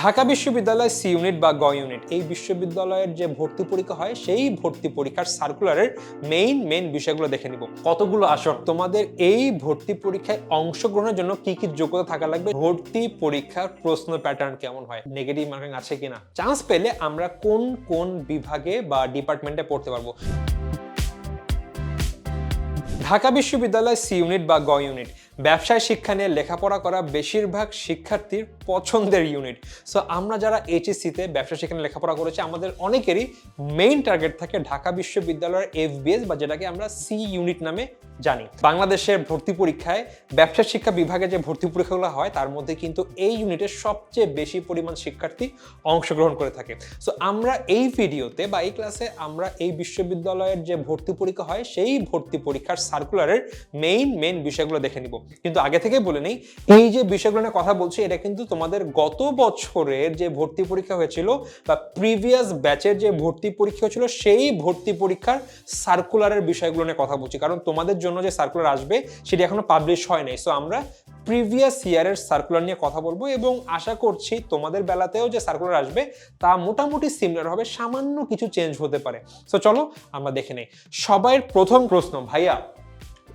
ঢাকা বিশ্ববিদ্যালয় C unit বা গ ইউনিট, এই বিশ্ববিদ্যালয়ের যে ভর্তি পরীক্ষা হয়, সেই ভর্তি পরীক্ষার সার্কুলারের মেইন মেইন বিষয়গুলো দেখে নিব। কতগুলো আসন তোমাদের এই ভর্তি পরীক্ষায় অংশগ্রহণের জন্য কি কি যোগ্যতা থাকা লাগবে? ভর্তি পরীক্ষার প্রশ্ন প্যাটার্ন কেমন হয়? নেগেটিভ মার্কিং আছে কিনা? চান্স পেলে আমরা কোন কোন বিভাগে বা ডিপার্টমেন্টে পড়তে পারব? ঢাকা বিশ্ববিদ্যালয় সি ইউনিট বা গ ইউনিট ব্যবসায় শিক্ষা নিয়ে লেখাপড়া করা বেশিরভাগ শিক্ষার্থীর পছন্দের ইউনিট সো আমরা যারা এইচএসসিতে ব্যবসা শিক্ষা লেখাপড়া করেছি, আমাদের অনেকেরই মেইন টার্গেট থাকে ঢাকা বিশ্ববিদ্যালয়ের এফবিএস বা যেটাকে আমরা সি ইউনিট নামে জানি। বাংলাদেশের ভর্তি পরীক্ষায় ব্যবসা শিক্ষা বিভাগে যে ভর্তি পরীক্ষাগুলো হয়, তার মধ্যে কিন্তু এই ইউনিটের সবচেয়ে বেশি পরিমাণ শিক্ষার্থী অংশগ্রহণ করে থাকে। সো আমরা এই ভিডিওতে বা এই ক্লাসে আমরা এই বিশ্ববিদ্যালয়ের যে ভর্তি পরীক্ষা হয়, সেই ভর্তি পরীক্ষার সার্কুলারের মেইন মেইন বিষয়গুলো দেখে নিব। কিন্তু আগে থেকে বলে নেই, এই যে বিষয়গুলো নিয়ে কথা বলছি, এটা কিন্তু তোমাদের গত বছরের যে ভর্তি পরীক্ষা হয়েছিল বা প্রিভিয়াস ব্যাচের যে ভর্তি পরীক্ষা হয়েছিল, সেই ভর্তি পরীক্ষার সার্কুলারের বিষয়গুলো নিয়ে কথা বলছি। কারণ তোমাদের জন্য যে সার্কুলার আসবে, সেটি এখনও পাবলিশ হয় নাই। সো আমরা প্রিভিয়াস ইয়ারের সার্কুলার নিয়ে কথা বলব এবং আশা করছি তোমাদের বেলাতেও যে সার্কুলার আসবে, তা মোটামুটি সিমিলার হবে, সামান্য কিছু চেঞ্জ হতে পারে। সো চলো আমরা দেখে নেই। সবাই প্রথম প্রশ্ন, ভাইয়া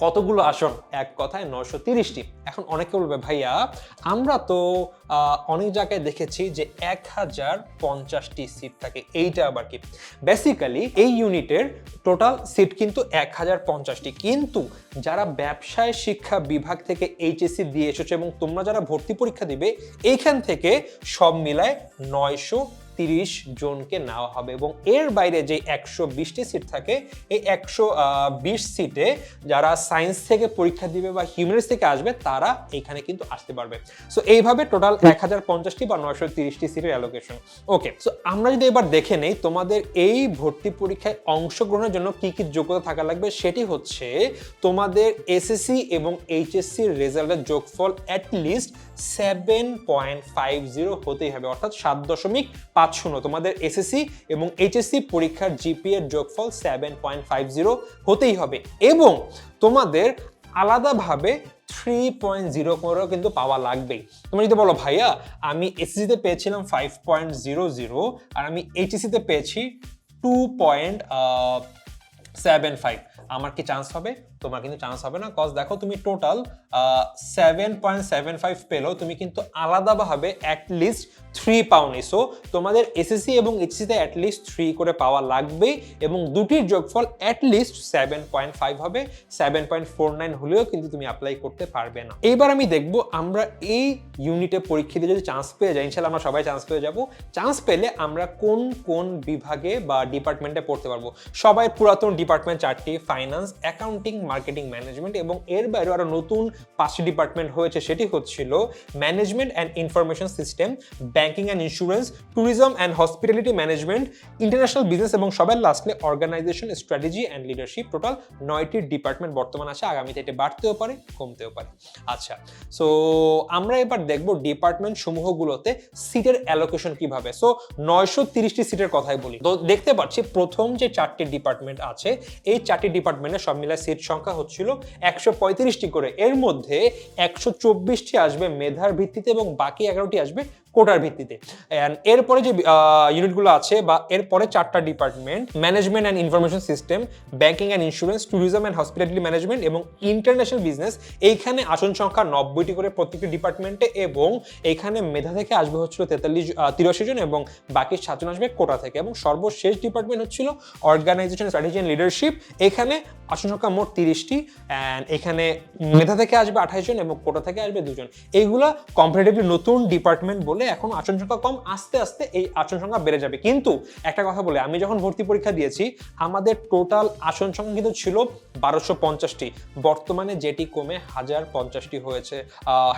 কতগুলো আসন? এক কথায় নশো তিরিশটি। এখন অনেকে বলবে, ভাইয়া, আমরা তো অনেক জায়গায় দেখেছি যে এক হাজার পঞ্চাশটি সিট থাকে। এইটা আবার কি? বেসিক্যালি এই ইউনিটের টোটাল সিট কিন্তু এক হাজার পঞ্চাশটি। কিন্তু যারা ব্যবসায় শিক্ষা বিভাগ থেকে এইচএসসি দিয়ে এসেছে এবং তোমরা যারা ভর্তি পরীক্ষা দিবে, এইখান থেকে সব মিলায় নয়শো তিরিশ জনকে নেওয়া হবে এবং এর বাইরে যে একশো বিশটি সিট থাকে, এই একশো বিশ সিটে যারা সায়েন্স থেকে পরীক্ষা দিবে বা হিউম্যানিটিস থেকে আসবে, তারা এখানে কিন্তু আসতে পারবে। সো এইভাবে টোটাল এক হাজার পঞ্চাশটি বা নয়শো তিরিশটি সিটের অ্যালোকেশন ওকে সো আমরা যদি এবার দেখে নেই, তোমাদের এই ভর্তি পরীক্ষায় অংশগ্রহণের জন্য কি কি যোগ্যতা থাকা লাগবে, সেটি হচ্ছে তোমাদের এসএসসি এবং এইচএসসি রেজাল্টের যোগফল at least seven point five zero হতেই হবে, অর্থাৎ সাত দশমিক পাঁচ শূন্য। তোমাদের এসএসসি এবং এইচএসসি পরীক্ষার জিপি এর যোগফল সেভেন পয়েন্ট ফাইভ জিরো হতেই হবে। এবং তোমাদের আলাদাভাবে থ্রি পয়েন্ট জিরো করেও কিন্তু পাওয়া লাগবেই। তুমি যদি বলো, ভাইয়া, আমি এসএসসিতে পেয়েছিলাম ফাইভ পয়েন্ট জিরো জিরো আর আমি এইচএসসিতে পেয়েছি টু পয়েন্ট সেভেন ফাইভ আমার কি চান্স হবে? তোমার কিন্তু চান্স হবে না। কজ দেখো তুমি total seven point seven five পেলেও তুমি কিন্তু আলাদাভাবে অ্যাটলিস্ট থ্রি পাওনি। সো তোমাদের এসএসসি এবং এইচসিতে অ্যাটলিস্ট থ্রি করে পাওয়া লাগবে এবং দুটির যোগফল at least seven point five হবে। সেভেন পয়েন্ট ফোর নাইন হলেও কিন্তু তুমি অ্যাপ্লাই করতে পারবে না। এইবার আমি দেখব আমরা এই ইউনিটে পরীক্ষা দিয়ে যদি চান্স পেয়ে যাই ইনশাল্লাহ আমরা সবাই চান্স পেয়ে যাব। চান্স পেলে আমরা কোন কোন বিভাগে বা ডিপার্টমেন্টে পড়তে পারব? সবাই পুরাতন ডিপার্টমেন্ট চারটি ফাইন্যান্স অ্যাকাউন্টিং মার্কেটিং ম্যানেজমেন্ট এবং এর বাইরেও আরও নতুন পাঁচটি ডিপার্টমেন্ট হয়েছে, সেটি হচ্ছিল management and information system banking and insurance tourism and hospitality management international business এবং সবার লাস্টে organisation strategy and leadership total নয়টি ডিপার্টমেন্ট বর্তমান আছে, আগামীতে এটা বাড়তেও পারে, কমতেও পারে। আচ্ছা সো আমরা এবার দেখব ডিপার্টমেন্ট সমূহগুলোতে সিটের অ্যালোকেশন কীভাবে। সো নয়শো তিরিশটি সিটের কথাই বলি। তো দেখতে পাচ্ছি প্রথম যে চারটি ডিপার্টমেন্ট আছে, এই চারটি ডিপার্টমেন্টে সব মিলায় সিট সংখ্যা হচ্ছিল একশো পঁয়ত্রিশটি করে। এর মধ্যে একশো চব্বিশটি আসবে মেধার ভিত্তিতে এবং বাকি এগারোটি আসবে কোটার ভিত্তিতে। And এরপরে যে ইউনিটগুলো আছে বা এরপরে চারটা department management and information system banking and insurance tourism and hospitality management এবং ইন্টারন্যাশনাল বিজনেস এইখানে আসন সংখ্যা নব্বইটি করে প্রত্যেকটি ডিপার্টমেন্টে এবং এইখানে মেধা থেকে আসবে হচ্ছিল তেতাল্লিশ তিরাশি জন এবং বাকি সাতজন আসবে কোটা থেকে এবং সর্বশেষ ডিপার্টমেন্ট হচ্ছিল অর্গানাইজেশন স্ট্র্যাটেজি অ্যান্ড লিডারশিপ এখানে আসন সংখ্যা মোট তিরিশটি অ্যান্ড এখানে মেধা থেকে আসবে আঠাশ জন এবং কোটা থেকে আসবে দুজন। এইগুলা কম্পারেটিভলি নতুন ডিপার্টমেন্ট বলে এখন আসন সংখ্যা কম, আস্তে আস্তে এই আসন সংখ্যা বেড়ে যাবে। কিন্তু একটা কথা বলে, আমি যখন ভর্তি পরীক্ষা দিয়েছি, আমাদের টোটাল আসন সংখ্যা কিন্তু ছিল বারোশো পঞ্চাশটি। বর্তমানে যেটি কমে হাজার পঞ্চাশটি হয়েছে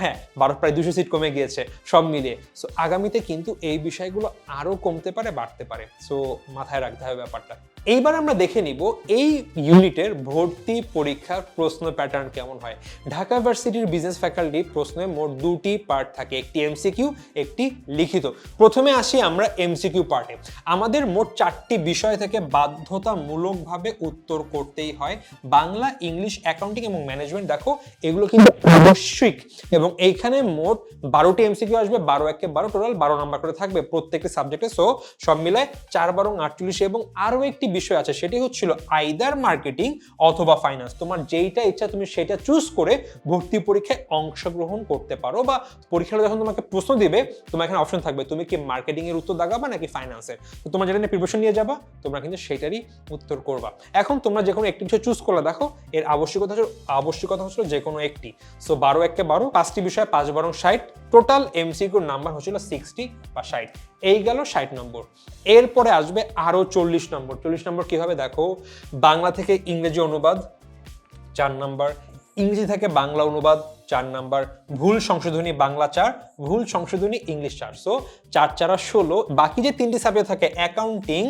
হ্যাঁ বারো, প্রায় দুশো সিট কমে গিয়েছে, সব মিলিয়ে। সো আগামীতে কিন্তু এই বিষয়গুলো আরও কমতে পারে, বাড়তে পারে। সো মাথায় রাখতে হবে ব্যাপারটা। এইবার আমরা দেখে নিব এই ইউনিটের ভর্তি পরীক্ষার প্রশ্ন প্যাটার্ন কেমন হয়। ঢাকা ভার্সিটির বিজনেস ফ্যাকাল্টি প্রশ্নে মোট দুটি পার্ট থাকে, একটি এমসিকিউ একটি লিখিত। প্রথমে আসি আমরা এমসিকিউ পার্টে আমাদের মোট চারটি বিষয় থেকে বাধ্যতামূলকভাবে উত্তর করতেই হয়। বাংলা, ইংলিশ অ্যাকাউন্টিং এবং ম্যানেজমেন্ট দেখো, এগুলো কিন্তু আবশ্যিক। এবং এইখানে মোট বারোটি এমসিকিউ আসবে, বারো একে বারো টোটাল বারো নাম্বার করে থাকবে প্রত্যেকটি সাবজেক্টে সো সব মিলায় চার বারো আটচল্লিশ এবং আরও একটি বিষয় আছে সেটি হচ্ছিল আইদার মার্কেটিং অথবা ফাইন্যান্স তোমার যেইটা ইচ্ছা তুমি সেটা চুজ করে ভর্তি পরীক্ষায় অংশগ্রহণ করতে পারো বা পরীক্ষাটা যখন তোমাকে প্রশ্ন দিবে, তোমার এখানে অপশন থাকবে, তুমি কি মার্কেটিং এর উত্তর দাগাবা নাকি ফাইন্যান্সের তো তোমার যেটা নিয়ে প্রিপারেশন নিয়ে যাবা, তোমরা কিন্তু সেটারই উত্তর করবা। এখন তোমরা যে কোনো একটি বিষয় চুজ করলে, দেখো, এর আবশ্যকতা হচ্ছে, আবশ্যকতা হচ্ছিল যে কোনো একটি। সো বারো একে বারো, পাঁচটি বিষয়, পাঁচ বারো ষাট। টোটাল এমসিকিউর নাম্বার হচ্ছিল সিক্সটি বা ষাট। এই গেল ষাট নম্বর। এরপরে আসবে আরও চল্লিশ নম্বর। চল্লিশ নম্বর কীভাবে দেখো, বাংলা থেকে ইংরেজি অনুবাদ, চার নম্বর। ইংরেজি থেকে বাংলা অনুবাদ চার নাম্বার ভুল সংশোধনী বাংলা চার ভুল সংশোধনী ইংলিশ চার। সো চার চারা ষোলো। বাকি যে তিনটি সাবজেক্ট থাকে অ্যাকাউন্টিং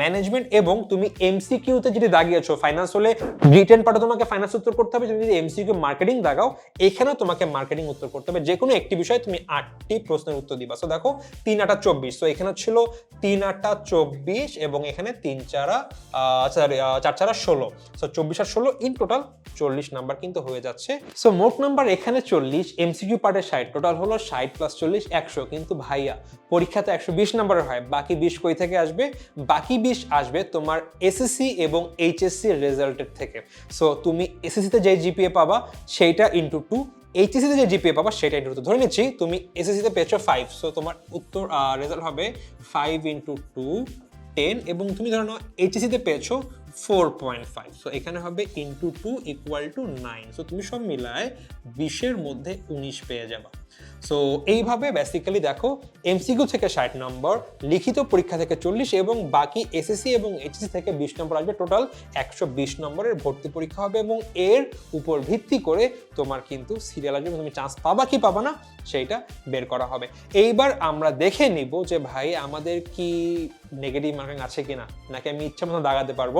ম্যানেজমেন্ট এবং তুমি এমসিকিউতে যদি দাগিয়েছো ফাইন্যান্স হলে রিটেন পার্টে তোমাকে ফাইন্যান্স উত্তর করতে হবে। তুমি যদি এমসিকিউ মার্কেটিং দাগাও এখানেও তোমাকে মার্কেটিং উত্তর করতে হবে। যে কোনো একটি বিষয়ে তুমি আটটি প্রশ্নের উত্তর দিবা। সো দেখো তিন আটা চব্বিশ। সো এখানে ছিল তিন আটা চব্বিশ এবং এখানে তিন চারা আহ, চার চারা ষোলো। সো চব্বিশ আর ষোলো ইন টোটাল চল্লিশ নাম্বার কিন্তু হয়ে যাচ্ছে। সো মোট নাম্বার এখানে চল্লিশ এমসিকিউ পার্টের ষাট টোটাল হলো ষাট প্লাস চল্লিশ, একশো। কিন্তু ভাইয়া পরীক্ষাতে একশো বিশ নাম্বারের হয়, বাকি বিশ কই থেকে আসবে? বাকি বিশ আসবে তোমার এসএসসি এবং এইচএসসি রেজাল্টের থেকে। সো তুমি এসএসসিতে যে জিপিএ পাবা, সেইটা ইন্টু টু এইচএসিতে যে জিপিএ পাবা, সেটা ইন্টু টু ধরে নিচ্ছি, তুমি এসএসসিতে পেয়েছ ফাইভ সো তোমার উত্তর রেজাল্ট হবে ফাইভ ইন্টু টু টেন এবং তুমি ধরো এইচএসিতে পেয়েছ ফোর পয়েন্ট ফাইভ সো এখানে হবে into two equal to nine so তুমি সব মিলায় বিশের মধ্যে উনিশ পেয়ে যাবা। সো এইভাবে বেসিক্যালি দেখো এমসিকিউ থেকে ষাট নম্বর লিখিত পরীক্ষা থেকে চল্লিশ এবং বাকি এসএসসি এবং এইচএসসি থেকে বিশ নম্বর আসবে। টোটাল একশো বিশ নম্বরের ভর্তি পরীক্ষা হবে এবং এর উপর ভিত্তি করে তোমার কিন্তু সিরিয়াল আসবে। তুমি চান্স পাবা কি পাবা না, সেইটা বের করা হবে। এইবার আমরা দেখে নিব যে ভাই, আমাদের কি নেগেটিভ মার্কিং আছে কিনা? নাকি আমি ইচ্ছা মতো দাগাতে পারব?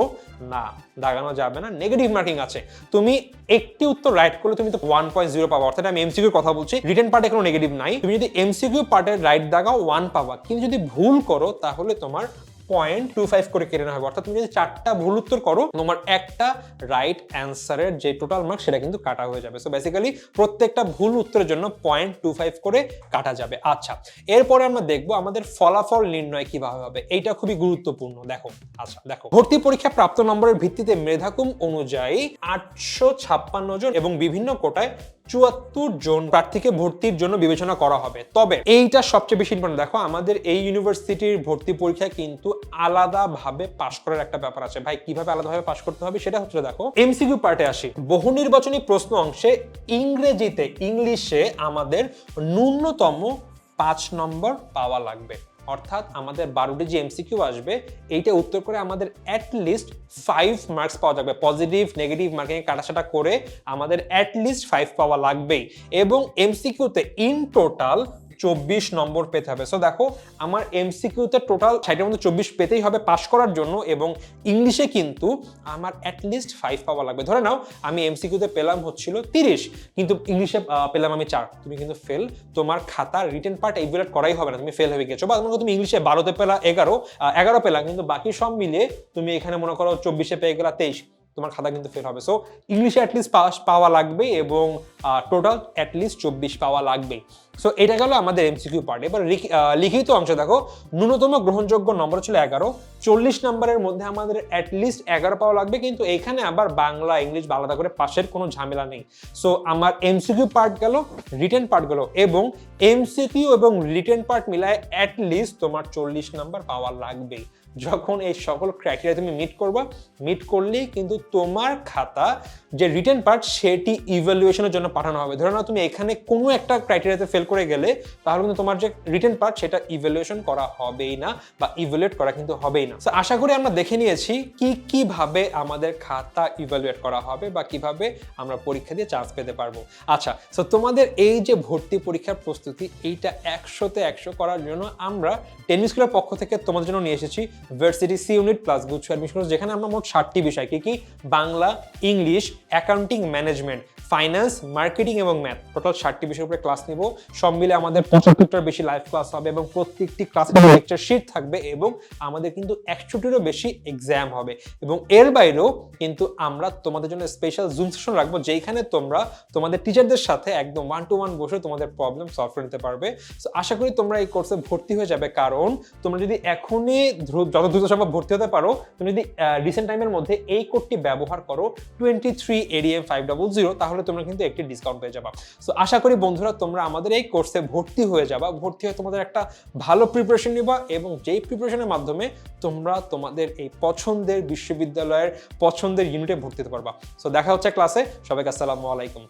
না, দাগানো যাবে না নেগেটিভ মার্কিং আছে। তুমি একটি উত্তর রাইট করলে তুমি তো ওয়ান পয়েন্ট জিরো পাবো। অর্থাৎ আমি এমসিকিউর কথা বলছি। রিটার্ন পার্টে কোনো নেগেটিভ নাই তুমি যদি এমসিকিউ পার্টের রাইট দাগাও ওয়ান পাবা। কিন্তু যদি ভুল করো, তাহলে তোমার পয়েন্ট টু ফাইভ করে কেটে নেওয়া হবে। অর্থাৎ তুমি যদি চারটা ভুল উত্তর করো, তোমার একটা রাইট অ্যান্সারের যে টোটাল মার্ক সেটা কিন্তু কাটা হয়ে যাবে। সো বেসিক্যালি প্রত্যেকটা ভুল উত্তরের জন্য পয়েন্ট টু ফাইভ করে কাটা যাবে। আচ্ছা এরপরে আমরা দেখব আমাদের ফলাফল নির্ণয় কীভাবে হবে। এইটা খুবই গুরুত্বপূর্ণ। দেখো আচ্ছা দেখো। ভর্তি পরীক্ষা প্রাপ্ত নম্বরের ভিত্তিতে মেধাকুম অনুযায়ী আটশো ছাপ্পান্ন জন এবং বিভিন্ন কোটায় চুয়াত্তর জন প্রার্থীকে ভর্তির জন্য বিবেচনা করা হবে। তবে এইটা সবচেয়ে বেশি ইম্পর্টেন্ট দেখো, আমাদের এই ইউনিভার্সিটির ভর্তি পরীক্ষা কিন্তু আলাদাভাবে পাশ করার একটা ব্যাপার আছে। ভাই, কীভাবে আলাদাভাবে পাশ করতে হবে সেটা হচ্ছে দেখো এমসিকিউ পার্টে আসি। বহু নির্বাচনী প্রশ্ন অংশে ইংরেজিতে, ইংলিশে আমাদের ন্যূনতম পাঁচ নম্বর পাওয়া লাগবে। অর্থাৎ আমাদের বারোটি যে এমসিকিউ আসবে, এইটা উত্তর করে আমাদের অ্যাটলিস্ট ফাইভ মার্কস পাওয়া যাবে। পজিটিভ নেগেটিভ মার্কিং কাটাছাটা করে আমাদের অ্যাটলিস্ট ফাইভ পাওয়া লাগবেই। এবং এমসিকিউতে ইন টোটাল চব্বিশ নম্বর পেতে হবে। সো দেখো, আমার এমসিকিউতে টোটাল ষাটের মধ্যে চব্বিশ পেতেই হবে পাশ করার জন্য এবং ইংলিশে কিন্তু আমার অ্যাটলিস্ট ফাইভ পাওয়া লাগবে। ধরে নাও, আমি এমসিকিউতে পেলাম হচ্ছিল তিরিশ, কিন্তু ইংলিশে পেলাম আমি চার। তুমি কিন্তু ফেল তোমার খাতা রিটেন পার্ট ইভ্যালুয়েট করাই হবে না, তুমি ফেল হয়ে গেছো। বা তুমি ইংলিশে বারোতে পেলা, এগারো এগারো পেলা, কিন্তু বাকি সব মিলিয়ে তুমি এখানে মনে করো চব্বিশে পেয়ে গেলা তেইশ। তোমার খাতা কিন্তু ফেল হবে। সো ইংলিশে অ্যাটলিস্ট পাস পাওয়া লাগবে এবং টোটাল অ্যাটলিস্ট চব্বিশ পাওয়া লাগবে সো এটা গেল আমাদের এমসিকিউ পার্ট এবার লিখি- লিখিত অংশ দেখো। ন্যূনতম গ্রহণযোগ্য নম্বর ছিল এগারো। চল্লিশ নম্বরের মধ্যে আমাদের অ্যাটলিস্ট এগারো পাওয়া লাগবে, কিন্তু এখানে আবার বাংলা, ইংলিশ আলাদা করে পাশের কোনো ঝামেলা নেই। সো আমার এমসিকিউ পার্ট গেল রিটেন পার্ট গেল এবং এমসিকিউ এবং রিটেন পার্ট মিলায় অ্যাটলিস্ট তোমার চল্লিশ নাম্বার পাওয়া লাগবেই। যখন এই সকল ক্রাইটেরিয়া তুমি মিট করবা মিট করলেই কিন্তু তোমার খাতা যে রিটেন পার্ট সেটি ইভ্যালুয়েশনের জন্য পাঠানো হবে। ধরে নাও তুমি এখানে কোনো একটা ক্রাইটেরিয়াতে ফেল করে গেলে তাহলে কিন্তু তোমার যে রিটেন পার্ট সেটা ইভ্যালুয়েশন করা হবেই না বা ইভ্যালুয়েট করা কিন্তু হবেই না। So, আশা করি আমরা দেখে নিয়েছি কি কীভাবে আমাদের খাতা ইভ্যালুয়েট করা হবে বা কীভাবে আমরা পরীক্ষা দিয়ে চান্স পেতে পারব। আচ্ছা সো তোমাদের এই যে ভর্তি পরীক্ষার প্রস্তুতি এইটা একশোতে একশো করার জন্য আমরা টেনিস স্কুলের পক্ষ থেকে তোমাদের জন্য নিয়ে এসেছি। ভার্সিটি সি ইউনিট প্লাস গুচ্ছ অ্যাডমিশন যেখানে আমরা মোট ষাটটি বিষয় কি? কি Bangla English accounting management finance marketing এবং ম্যাথ টোটাল ষাটটি বিষয়ের উপরে ক্লাস নিব। সব মিলে আমাদের পঁচাত্তরটার বেশি লাইভ ক্লাস হবে এবং প্রত্যেকটি ক্লাসে লেকচার শিট থাকবে এবং আমাদের কিন্তু একশোটিরও বেশি এক্সাম হবে। এবং এর বাইরেও কিন্তু আমরা তোমাদের জন্য স্পেশাল জুম সেশন রাখব যেখানে তোমরা তোমাদের টিচারদের সাথে একদম ওয়ান টু ওয়ান বসে তোমাদের প্রবলেম সলভ করে নিতে পারবে। সো আশা করি তোমরা এই কোর্সে ভর্তি হয়ে যাবে, কারণ তোমরা যদি এখনই যত দ্রুত সম্ভব ভর্তি হতে পারো তুমি যদি রিসেন্ট টাইমের মধ্যে এই কোডটি ব্যবহার করো twenty three ADM five double zero তাহলে তোমরা কিন্তু একটি ডিসকাউন্ট পেয়ে যাবা। সো আশা করি বন্ধুরা তোমরা আমাদের এই কোর্সে ভর্তি হয়ে যাবা। ভর্তি হয়ে তোমাদের একটা ভালো প্রিপারেশন নিবা এবং যেই প্রিপারেশনের মাধ্যমে তোমরা তোমাদের এই পছন্দের বিশ্ববিদ্যালয়ের পছন্দের ইউনিটে ভর্তি হতে পারবা। সো দেখা হচ্ছে ক্লাসে সবাইকে আসসালামু আলাইকুম।